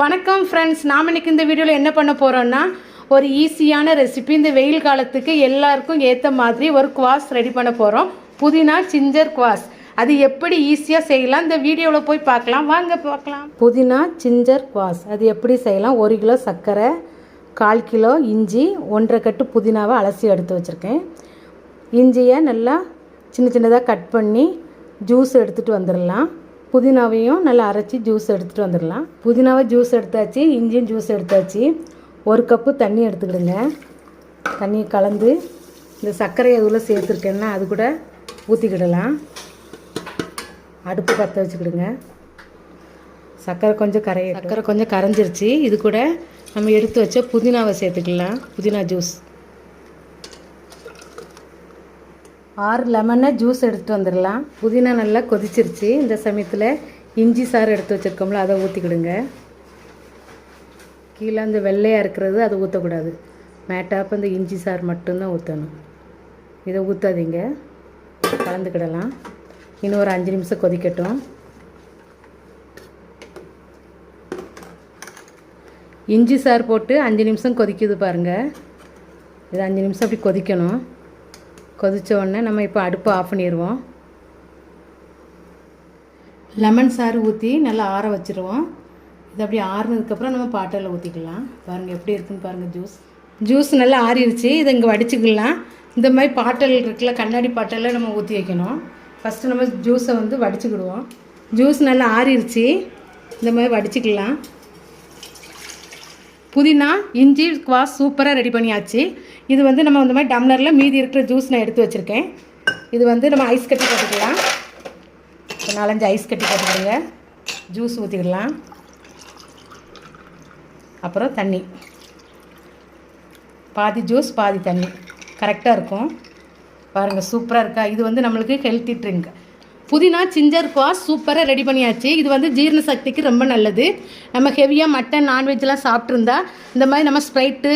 வணக்கம் ஃப்ரெண்ட்ஸ் நாம் இன்றைக்கி இந்த வீடியோவில் என்ன பண்ண போகிறோன்னா ஒரு ஈஸியான ரெசிபி இந்த வெயில் காலத்துக்கு எல்லாருக்கும் ஏற்ற மாதிரி ஒரு குவாஸ் ரெடி பண்ண போகிறோம் புதினா சிஞ்சர் குவாஸ் அது எப்படி ஈஸியாக செய்யலாம்? இந்த வீடியோவில் போய் பார்க்கலாம். வாங்க பார்க்கலாம். புதினா சிஞ்சர் குவாஸ் அது எப்படி செய்யலாம்? ஒரு கிலோ சர்க்கரை கால் கிலோ இஞ்சி ஒன்றரை கட்டு புதினாவை அலசி எடுத்து வச்சுருக்கேன். இஞ்சியை நல்லா சின்ன சின்னதாக கட் பண்ணி ஜூஸ் எடுத்துகிட்டு வந்துடலாம். புதினாவையும் நல்லா அரைச்சி ஜூஸ் எடுத்துகிட்டு வந்துடலாம். புதினாவை ஜூஸ் எடுத்தாச்சு இஞ்சியும் ஜூஸ் எடுத்தாச்சு. ஒரு கப்பு தண்ணி எடுத்துக்கிடுங்க. தண்ணி கலந்து இந்த சர்க்கரை எதுவில் சேர்த்துருக்கேன்னா அது கூட ஊற்றிக்கிடலாம் அடுப்பு பற்ற வச்சுக்கிடுங்க. சர்க்கரை கொஞ்சம் கரைய சர்க்கரை கொஞ்சம் கரைஞ்சிருச்சு. இது கூட நம்ம எடுத்து வச்ச புதினாவை சேர்த்துக்கலாம். புதினா ஜூஸ் ஆறு லெமனை ஜூஸ் எடுத்துகிட்டு வந்துடலாம். புதினா நல்லா கொதிச்சிருச்சு. இந்த சமயத்தில் இஞ்சி சாறு எடுத்து வச்சுருக்கோம்ல அதை ஊற்றிக்கிடுங்க கீழே அந்த வெள்ளையாக இருக்கிறது அதை ஊற்றக்கூடாது மேட்டாப்பு இந்த இஞ்சி சாறு மட்டும்தான் ஊற்றணும் இதை ஊற்றாதீங்க கலந்துக்கிடலாம். இன்னும் ஒரு அஞ்சு நிமிஷம் கொதிக்கட்டும். இஞ்சி சாறு போட்டு அஞ்சு நிமிஷம் கொதிக்குது பாருங்கள் இது அஞ்சு நிமிஷம் அப்படி கொதிக்கணும். கொதித்த உடனே நம்ம இப்போ அடுப்பு ஆஃப் பண்ணிடுவோம் லெமன் சாறு ஊற்றி நல்லா ஆற வச்சுருவோம். இது அப்படி ஆறுனதுக்கப்புறம் நம்ம பாட்டில் ஊற்றிக்கலாம் பாருங்கள் எப்படி இருக்குன்னு பாருங்கள் ஜூஸ் ஜூஸ் நல்லா ஆறிடுச்சு இதை இங்கே வடிச்சுக்கலாம். இந்த மாதிரி பாட்டல் இருக்குல்ல கண்ணாடி பாட்டலில் நம்ம ஊற்றி வைக்கணும். ஃபஸ்ட்டு நம்ம ஜூஸை வந்து வடிச்சுக்கிடுவோம். ஜூஸ் நல்லா ஆறிடுச்சு இந்த மாதிரி வடிச்சுக்கலாம். புதினா இஞ்சி குவாஸ் சூப்பராக ரெடி பண்ணியாச்சு. இது வந்து நம்ம இந்த மாதிரி டம்ளரில் மீதி இருக்கிற ஜூஸ் நான் எடுத்து வச்சுருக்கேன். இது வந்து நம்ம ஐஸ் கட்டி போட்டுக்கலாம். ஒரு நாலஞ்சு ஐஸ் கட்டி போட்டுக்கிடுங்க. ஜூஸ் ஊற்றிக்கிடலாம் அப்புறம் தண்ணி. பாதி ஜூஸ் பாதி தண்ணி. கரெக்டாக இருக்கும். பாருங்கள் சூப்பராக இருக்கா? இது வந்து நம்மளுக்கு ஹெல்த்தி ட்ரிங்க் புதினா சிஞ்சர் குவாஸ் சூப்பராக ரெடி பண்ணியாச்சு. இது வந்து ஜீரண சக்திக்கு ரொம்ப நல்லது. நம்ம ஹெவியாக மட்டன் நான்வெஜ்லாம் சாப்பிட்ருந்தா இந்த மாதிரி நம்ம ஸ்ப்ரைட்டு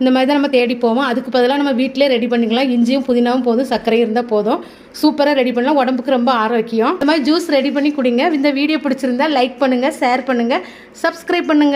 இந்த மாதிரி தான் நம்ம தேடி போவோம். அதுக்கு பதிலாக நம்ம வீட்டிலே ரெடி பண்ணிக்கலாம். இஞ்சியும் புதினாவும் போதும் சர்க்கரையும் இருந்தால் போதும். சூப்பராக ரெடி பண்ணலாம். உடம்புக்கு ரொம்ப ஆரோக்கியம். இந்த மாதிரி ஜூஸ் ரெடி பண்ணி குடிங்க. இந்த வீடியோ பிடிச்சிருந்தா லைக் பண்ணுங்கள் ஷேர் பண்ணுங்கள் சப்ஸ்கிரைப் பண்ணுங்கள்